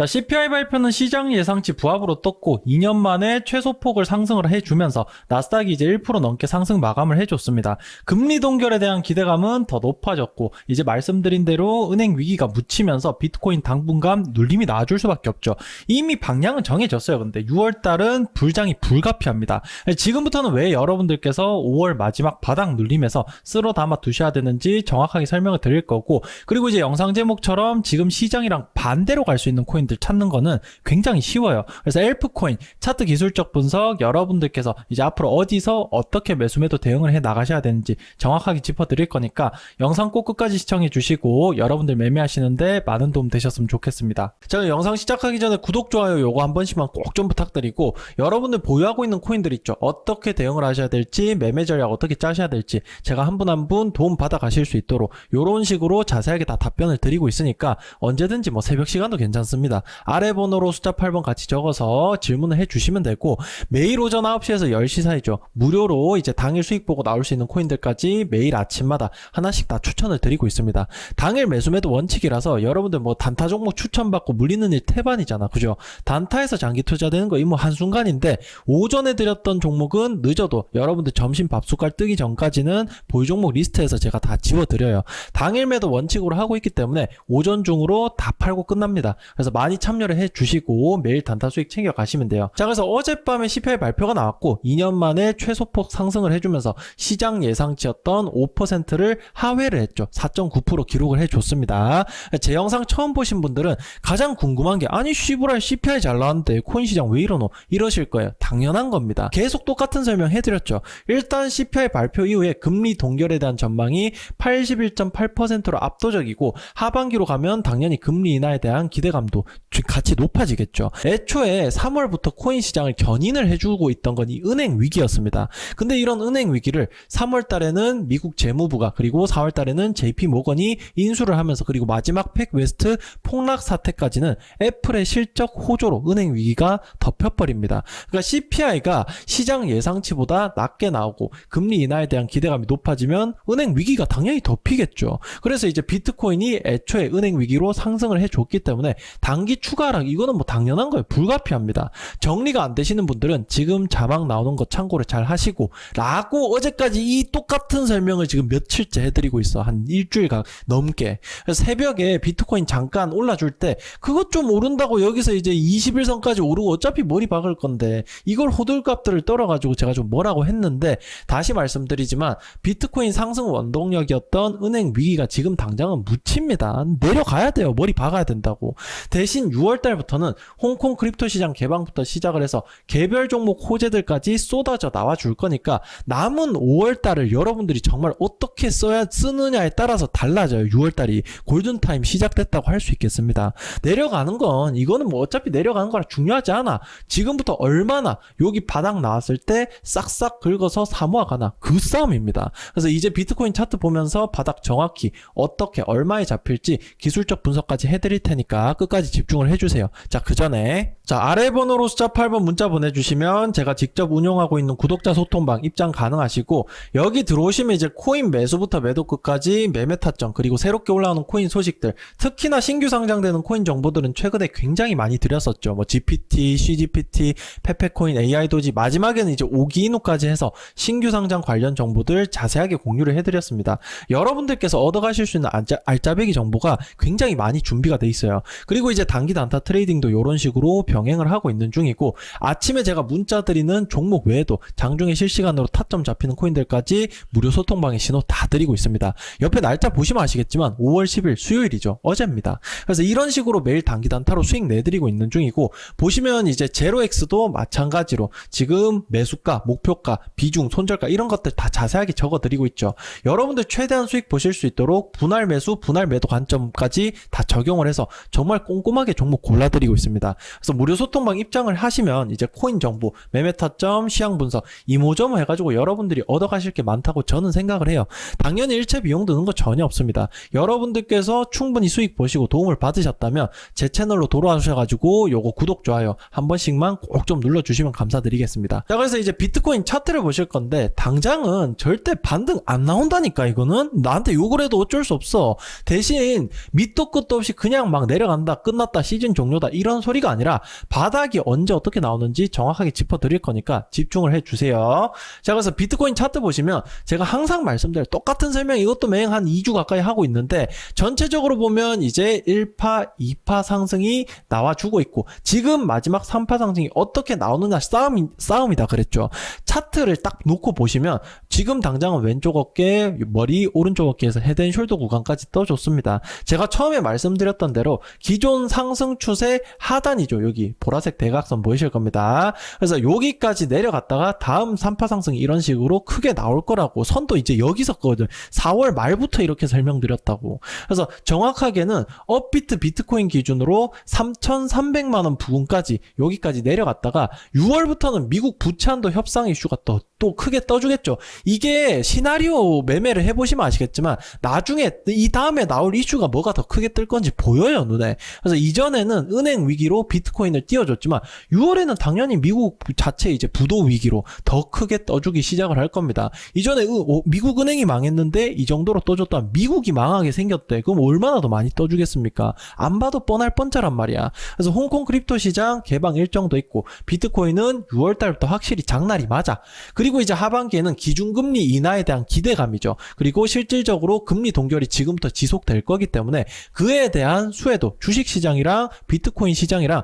자, CPI 발표는 시장 예상치 부합으로 떴고 2년 만에 최소폭을 상승을 해주면서 나스닥이 이제 1% 넘게 상승 마감을 해줬습니다. 금리 동결에 대한 기대감은 더 높아졌고 이제 말씀드린 대로 은행 위기가 묻히면서 비트코인 당분간 눌림이 나아줄 수밖에 없죠. 이미 방향은 정해졌어요. 근데 6월 달은 불장이 불가피합니다. 지금부터는 왜 여러분들께서 5월 마지막 바닥 눌림에서 쓸어 담아 두셔야 되는지 정확하게 설명을 드릴 거고 그리고 이제 영상 제목처럼 지금 시장이랑 반대로 갈 수 있는 코인 들 찾는 거는 굉장히 쉬워요. 그래서 엘프 코인 차트 기술적 분석 여러분들께서 이제 앞으로 어디서 어떻게 매수 매도 대응을 해 나가셔야 되는지 정확하게 짚어 드릴 거니까 영상 꼭 끝까지 시청해 주시고 여러분들 매매하시는데 많은 도움 되셨으면 좋겠습니다. 제가 영상 시작하기 전에 구독 좋아요 요거 한 번씩만 꼭 좀 부탁드리고 여러분들 보유하고 있는 코인들 있죠. 어떻게 대응을 하셔야 될지 매매 전략 어떻게 짜셔야 될지 제가 한 분 한 분 도움 받아 가실 수 있도록 요런 식으로 자세하게 다 답변을 드리고 있으니까 언제든지 뭐 새벽 시간도 괜찮습니다. 아래 번호로 숫자 8번 같이 적어서 질문을 해 주시면 되고 매일 오전 9시에서 10시 사이죠. 무료로 이제 당일 수익 보고 나올 수 있는 코인들까지 매일 아침마다 하나씩 다 추천을 드리고 있습니다. 당일 매수 매도 원칙이라서 여러분들 뭐 단타 종목 추천받고 물리는 일 태반이잖아. 그죠? 단타에서 장기 투자되는 거 이 뭐 한순간인데 오전에 드렸던 종목은 늦어도 여러분들 점심 밥숟갈 뜨기 전까지는 보유 종목 리스트에서 제가 다 지워드려요. 당일 매도 원칙으로 하고 있기 때문에 오전 중으로 다 팔고 끝납니다. 그래서 많이 참여를 해 주시고 매일 단타 수익 챙겨 가시면 돼요. 자, 그래서 어젯밤에 CPI 발표가 나왔고 2년 만에 최소폭 상승을 해주면서 시장 예상치였던 5%를 하회를 했죠. 4.9% 기록을 해줬습니다. 제 영상 처음 보신 분들은 가장 궁금한 게 아니 씨부랄 CPI 잘 나왔는데 코인 시장 왜 이러노? 이러실 거예요. 당연한 겁니다. 계속 똑같은 설명 해드렸죠. 일단 CPI 발표 이후에 금리 동결에 대한 전망이 81.8%로 압도적이고 하반기로 가면 당연히 금리 인하에 대한 기대감도 같이 높아지겠죠. 애초에 3월부터 코인 시장을 견인을 해주고 있던 건 이 은행 위기였습니다. 근데 이런 은행 위기를 3월 달에는 미국 재무부가 그리고 4월 달에는 JP 모건이 인수를 하면서 그리고 마지막 팩 웨스트 폭락 사태까지는 애플의 실적 호조로 은행 위기가 덮여버립니다. 그러니까 CPI가 시장 예상치보다 낮게 나오고 금리 인하에 대한 기대감이 높아지면 은행 위기가 당연히 덮이겠죠. 그래서 이제 비트코인이 애초에 은행 위기로 상승을 해줬기 때문에 단기 추가 하락 이거는 뭐 당연한 거예요. 불가피합니다. 정리가 안 되시는 분들은 지금 자막 나오는 거 참고를 잘 하시고 라고 어제까지 이 똑같은 설명을 지금 며칠째 해드리고 있어. 한 일주일 가 넘게. 그래서 새벽에 비트코인 잠깐 올라줄 때 그것 좀 오른다고 여기서 이제 21선까지 오르고 어차피 머리 박을 건데 이걸 호들갑들을 떨어가지고 제가 좀 뭐라고 했는데 다시 말씀드리지만 비트코인 상승 원동력이었던 은행 위기가 지금 당장은 묻힙니다. 내려가야 돼요. 머리 박아야 된다고. 대신 6월 달부터는 홍콩 크립토 시장 개방부터 시작을 해서 개별 종목 호재들까지 쏟아져 나와 줄 거니까 남은 5월 달을 여러분들이 정말 어떻게 써야 쓰느냐에 따라서 달라져요. 6월 달이 골든 타임 시작됐다고 할 수 있겠습니다. 내려가는 건 이거는 뭐 어차피 내려가는 거라 중요하지 않아. 지금부터 얼마나 여기 바닥 나왔을 때 싹싹 긁어서 사모아 가나 그 싸움입니다. 그래서 이제 비트코인 차트 보면서 바닥 정확히 어떻게 얼마에 잡힐지 기술적 분석까지 해드릴 테니까 끝까지 집중을 해주세요. 자, 그 전에 자 아래 번호로 숫자 8번 문자 보내주시면 제가 직접 운영하고 있는 구독자 소통방 입장 가능하시고 여기 들어오시면 이제 코인 매수부터 매도 끝까지 매매 타점 그리고 새롭게 올라오는 코인 소식들 특히나 신규 상장되는 코인 정보들은 최근에 굉장히 많이 드렸었죠. 뭐 GPT, CGPT, 페페코인, AI 도지 마지막에는 이제 오기이노까지 해서 신규 상장 관련 정보들 자세하게 공유를 해드렸습니다. 여러분들께서 얻어가실 수 있는 알짜, 알짜배기 정보가 굉장히 많이 준비가 돼 있어요. 그리고 이제 단기 단타 트레이딩도 이런 식으로 병행을 하고 있는 중이고 아침에 제가 문자 드리는 종목 외에도 장중에 실시간으로 타점 잡히는 코인들까지 무료 소통방에 신호 다 드리고 있습니다. 옆에 날짜 보시면 아시겠지만 5월 10일 수요일이죠. 어제입니다. 그래서 이런 식으로 매일 단기 단타로 수익 내드리고 있는 중이고 보시면 이제 제로엑스도 마찬가지로 지금 매수가, 목표가, 비중, 손절가 이런 것들 다 자세하게 적어드리고 있죠. 여러분들 최대한 수익 보실 수 있도록 분할 매수, 분할 매도 관점까지 다 적용을 해서 정말 꼼꼼하게 종목 골라드리고 있습니다. 그래서 무료 무료 소통방 입장을 하시면 이제 코인 정보, 매매 타점, 시향 분석, 이모저모 해가지고 여러분들이 얻어가실 게 많다고 저는 생각을 해요. 당연히 일체 비용 드는 거 전혀 없습니다. 여러분들께서 충분히 수익 보시고 도움을 받으셨다면 제 채널로 돌아오셔가지고 요거 구독, 좋아요 한 번씩만 꼭 좀 눌러주시면 감사드리겠습니다. 자, 그래서 이제 비트코인 차트를 보실 건데 당장은 절대 반등 안 나온다니까 이거는 나한테 욕을 해도 어쩔 수 없어. 대신 밑도 끝도 없이 그냥 막 내려간다, 끝났다, 시즌 종료다 이런 소리가 아니라 바닥이 언제 어떻게 나오는지 정확하게 짚어 드릴 거니까 집중을 해 주세요. 자, 그래서 비트코인 차트 보시면 제가 항상 말씀드릴 똑같은 설명 이것도 매행 한 2주 가까이 하고 있는데 전체적으로 보면 이제 1파, 2파 상승이 나와 주고 있고 지금 마지막 3파 상승이 어떻게 나오느냐 싸움이, 싸움이다 그랬죠. 차트를 딱 놓고 보시면 지금 당장은 왼쪽 어깨, 머리, 오른쪽 어깨에서 헤드앤숄더 구간까지 떠줬습니다. 제가 처음에 말씀드렸던 대로 기존 상승 추세 하단이죠. 여기 보라색 대각선 보이실 겁니다. 그래서 여기까지 내려갔다가 다음 3파 상승이 이런 식으로 크게 나올 거라고 선도 이제 여기서 거든 4월 말부터 이렇게 설명드렸다고. 그래서 정확하게는 업비트 비트코인 기준으로 3,300만 원 부근까지 여기까지 내려갔다가 6월부터는 미국 부채한도 협상 이슈가 또, 또 크게 떠주겠죠. 이게 시나리오 매매를 해보시면 아시겠지만 나중에 이 다음에 나올 이슈가 뭐가 더 크게 뜰 건지 보여요 눈에. 그래서 이전에는 은행 위기로 비트코인을 띄워줬지만 6월에는 당연히 미국 자체 이제 부도 위기로 더 크게 떠주기 시작을 할 겁니다. 이전에 은- 오- 미국 은행이 망했는데 이 정도로 떠줬다 미국이 망하게 생겼대. 그럼 얼마나 더 많이 떠주겠습니까? 안 봐도 뻔할 뻔짜란 말이야. 그래서 홍콩 크립토 시장 개방 일정도 있고 비트코인은 6월 달부터 확실히 장날이 맞아. 그리고 이제 하반기에는 기준금리 인하에 대한 기대감이죠. 그리고 실질적으로 금리 동결이 지금부터 지속될 거기 때문에 그에 대한 수혜도 주식 시장이랑 비트코인 시장이랑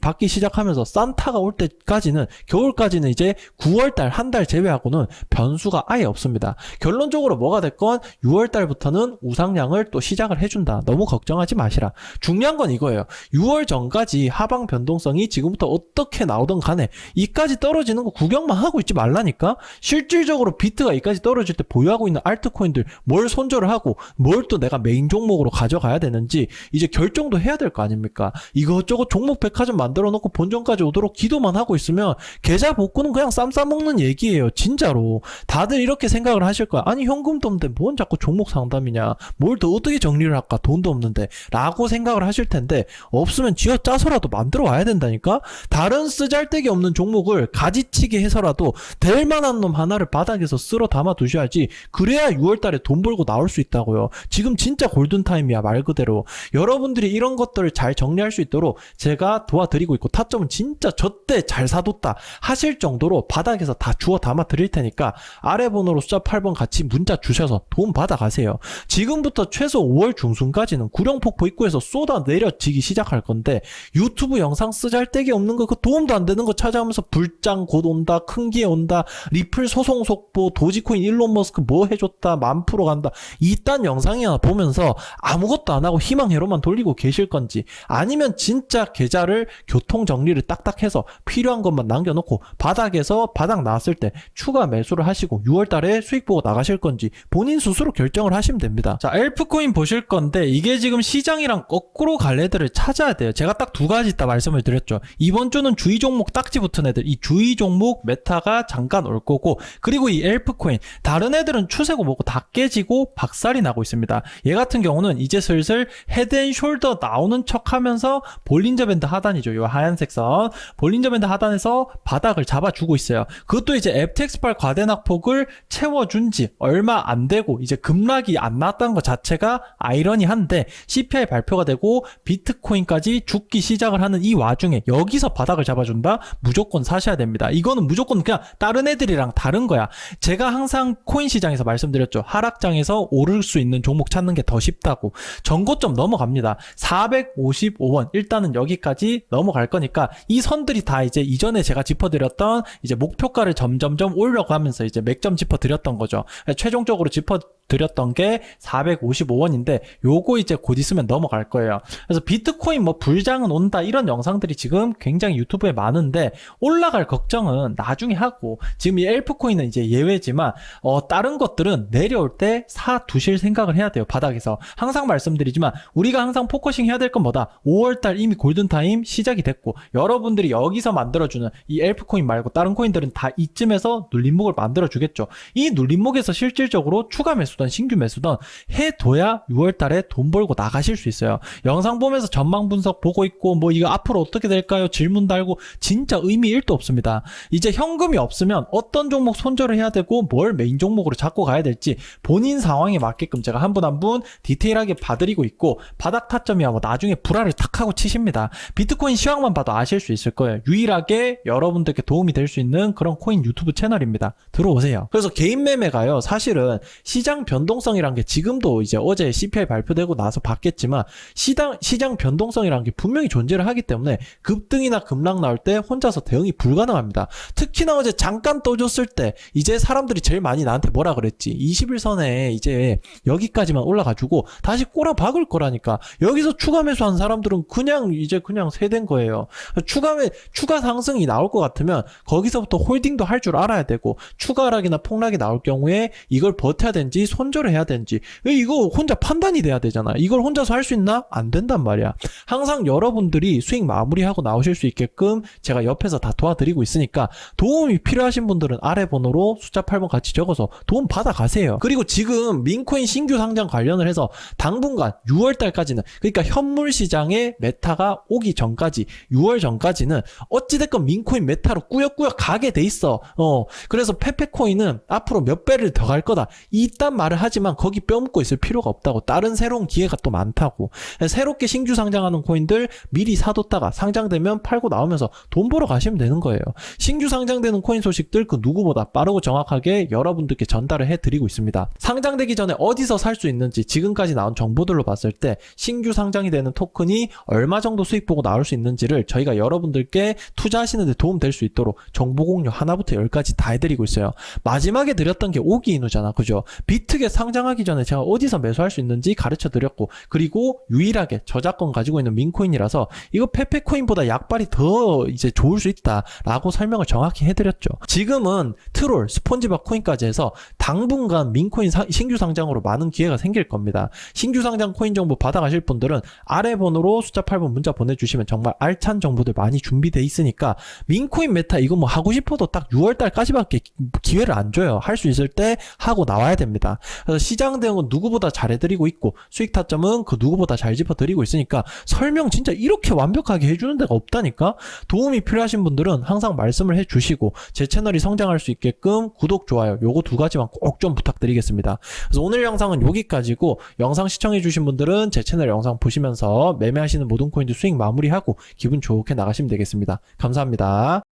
받기 시작하면서 산타가 올 때까지는 겨울까지는 이제 9월 달 한 달 제외하고는 변수가 아예 없습니다. 결론적으로 뭐가 됐건 6월 달부터는 우상향을 또 시작을 해준다. 너무 걱정하지 마시라. 중요한 건 이거예요. 6월 전까지 하방 변동성이 지금부터 어떻게 나오든 간에 이까지 떨어지는 거 구경만 하고 있지 말라니까. 실질적으로 비트가 이까지 떨어질 때 보유하고 있는 알트코인들 뭘 손절을 하고 뭘 또 내가 메인 종목으로 가져가야 되는지 이제 결정도 해야 될 거 아닙니까? 이것저것 종목 백화 점 만들어 놓고 본전까지 오도록 기도만 하고 있으면 계좌 복구는 그냥 쌈 싸먹는 얘기예요. 진짜로. 다들 이렇게 생각을 하실 거야. 아니 현금도 없는데 뭔 자꾸 종목 상담이냐. 뭘 더 어떻게 정리를 할까. 돈도 없는데. 라고 생각을 하실 텐데 없으면 쥐어 짜서라도 만들어 와야 된다니까? 다른 쓰잘데기 없는 종목을 가지치기 해서라도 될 만한 놈 하나를 바닥에서 쓸어 담아 두셔야지 그래야 6월 달에 돈 벌고 나올 수 있다고요. 지금 진짜 골든타임이야 말 그대로. 여러분들이 이런 것들을 잘 정리할 수 있도록 제가 도와드리고 있고 타점은 진짜 저때 잘 사뒀다 하실 정도로 바닥에서 다 주워 담아 드릴 테니까 아래 번호로 숫자 8번 같이 문자 주셔서 돈 받아 가세요. 지금부터 최소 5월 중순까지는 구룡폭포 입구에서 쏟아 내려지기 시작할 건데 유튜브 영상 쓰잘데기 없는 거 그 도움도 안 되는 거 찾아오면서 불장 곧 온다 큰 기회 온다 리플 소송 속보 도지코인 일론 머스크 뭐 해줬다 만 프로 간다 이딴 영상이나 보면서 아무것도 안 하고 희망회로만 돌리고 계실 건지 아니면 진짜 계좌를 교통 정리를 딱딱 해서 필요한 것만 남겨놓고 바닥에서 바닥 나왔을 때 추가 매수를 하시고 6월 달에 수익 보고 나가실 건지 본인 스스로 결정을 하시면 됩니다. 자, 엘프코인 보실 건데 이게 지금 시장이랑 거꾸로 갈 애들을 찾아야 돼요. 제가 딱 두 가지 있다 말씀을 드렸죠. 이번 주는 주의 종목 딱지 붙은 애들, 이 주의 종목 메타가 잠깐 올 거고 그리고 이 엘프코인 다른 애들은 추세고 뭐고 다 깨지고 박살이 나고 있습니다. 얘 같은 경우는 이제 슬슬 헤드앤숄더 나오는 척하면서 볼린저 밴드 하단 이죠. 요 하얀색 선 볼린저 밴드 하단에서 바닥을 잡아주고 있어요. 그것도 이제 FTX8 과대낙폭을 채워준 지 얼마 안 되고 이제 급락이 안 났다는 것 자체가 아이러니한데 CPI 발표가 되고 비트코인까지 죽기 시작을 하는 이 와중에 여기서 바닥을 잡아준다? 무조건 사셔야 됩니다. 이거는 무조건 그냥 다른 애들이랑 다른 거야. 제가 항상 코인 시장에서 말씀드렸죠. 하락장에서 오를 수 있는 종목 찾는 게 더 쉽다고. 전고점 넘어갑니다. 455원. 일단은 여기까지 넘어갈 거니까 이 선들이 다 이제 이전에 제가 짚어드렸던 이제 목표가를 점점점 올려가면서 이제 맥점 짚어드렸던 거죠. 최종적으로 짚어 드렸던 게 455원인데 요거 이제 곧 있으면 넘어갈 거예요. 그래서 비트코인 뭐 불장은 온다 이런 영상들이 지금 굉장히 유튜브에 많은데 올라갈 걱정은 나중에 하고 지금 이 엘프코인은 이제 예외지만 어 다른 것들은 내려올 때 사 두실 생각을 해야 돼요. 바닥에서. 항상 말씀드리지만 우리가 항상 포커싱 해야 될 건 뭐다? 5월 달 이미 골든 타임 시작이 됐고 여러분들이 여기서 만들어 주는 이 엘프코인 말고 다른 코인들은 다 이쯤에서 눌림목을 만들어 주겠죠. 이 눌림목에서 실질적으로 추가 매수 든 신규 매수든 해둬야 6월 달에 돈 벌고 나가실 수 있어요. 영상 보면서 전망 분석 보고 있고 뭐 이거 앞으로 어떻게 될까요? 질문 달고 진짜 의미 1도 없습니다. 이제 현금이 없으면 어떤 종목 손절을 해야 되고 뭘 메인 종목으로 잡고 가야 될지 본인 상황에 맞게끔 제가 한 분 한 분 디테일하게 봐드리고 있고 바닥 타점이야 뭐 나중에 불화를 탁 하고 치십니다. 비트코인 시황만 봐도 아실 수 있을 거예요. 유일하게 여러분들께 도움이 될 수 있는 그런 코인 유튜브 채널입니다. 들어오세요. 그래서 개인 매매가요. 사실은 시장 변동성이란 게 지금도 이제 어제 CPI 발표되고 나서 봤겠지만 시장 시장 변동성이란 게 분명히 존재를 하기 때문에 급등이나 급락 나올 때 혼자서 대응이 불가능합니다. 특히나 어제 잠깐 떠줬을 때 이제 사람들이 제일 많이 나한테 뭐라 그랬지? 21선에 이제 여기까지만 올라가지고 다시 꼬라 박을 거라니까 여기서 추가 매수한 사람들은 그냥 이제 그냥 세된 거예요. 추가 매 추가 상승이 나올 것 같으면 거기서부터 홀딩도 할 줄 알아야 되고 추가 하락이나 폭락이 나올 경우에 이걸 버텨야 되는지 손 절을 해야 되는지 이거 혼자 판단이 돼야 되잖아. 이걸 혼자서 할 수 있나? 안 된단 말이야. 항상 여러분들이 수익 마무리하고 나오실 수 있게끔 제가 옆에서 다 도와드리고 있으니까 도움이 필요하신 분들은 아래 번호로 숫자 8번 같이 적어서 도움 받아 가세요. 그리고 지금 민코인 신규 상장 관련을 해서 당분간 6월 달까지는 그러니까 현물 시장에 메타가 오기 전까지 6월 전까지는 어찌됐건 민코인 메타로 꾸역꾸역 가게 돼 있어. 어. 그래서 페페코인은 앞으로 몇 배를 더 갈 거다. 이딴 말을 하지만 거기 뼈묻고 있을 필요가 없다고. 다른 새로운 기회가 또 많다고. 새롭게 신규 상장하는 코인들 미리 사뒀다가 상장되면 팔고 나오면서 돈 벌어 가시면 되는 거예요. 신규 상장되는 코인 소식들 그 누구보다 빠르고 정확하게 여러분들께 전달을 해드리고 있습니다. 상장되기 전에 어디서 살 수 있는지 지금까지 나온 정보들로 봤을 때 신규 상장이 되는 토큰이 얼마 정도 수익 보고 나올 수 있는지를 저희가 여러분들께 투자하시는데 도움 될 수 있도록 정보 공유 하나부터 열까지 다 해드리고 있어요. 마지막에 드렸던 게 오기 인후잖아. 그죠? 비트게 상장하기 전에 제가 어디서 매수할 수 있는지 가르쳐 드렸고 그리고 유일하게 저작권 가지고 있는 민코인이라서 이거 페페코인보다 약발이 더 이제 좋을 수 있다라고 설명을 정확히 해드렸죠. 지금은 트롤, 스폰지밥 코인까지 해서 당분간 민코인 사- 신규 상장으로 많은 기회가 생길 겁니다. 신규 상장 코인 정보 받아가실 분들은 아래 번호로 숫자 8번 문자 보내주시면 정말 알찬 정보들 많이 준비돼 있으니까 민코인 메타 이거 뭐 하고 싶어도 딱 6월달까지밖에 기회를 안 줘요. 할 수 있을 때 하고 나와야 됩니다. 그래서 시장 대응은 누구보다 잘해드리고 있고 수익 타점은 그 누구보다 잘 짚어드리고 있으니까 설명 진짜 이렇게 완벽하게 해주는 데가 없다니까 도움이 필요하신 분들은 항상 말씀을 해주시고 제 채널이 성장할 수 있게끔 구독 좋아요 요거 두 가지만 꼭 좀 부탁드리겠습니다. 그래서 오늘 영상은 여기까지고 영상 시청해주신 분들은 제 채널 영상 보시면서 매매하시는 모든 코인들 수익 마무리하고 기분 좋게 나가시면 되겠습니다. 감사합니다.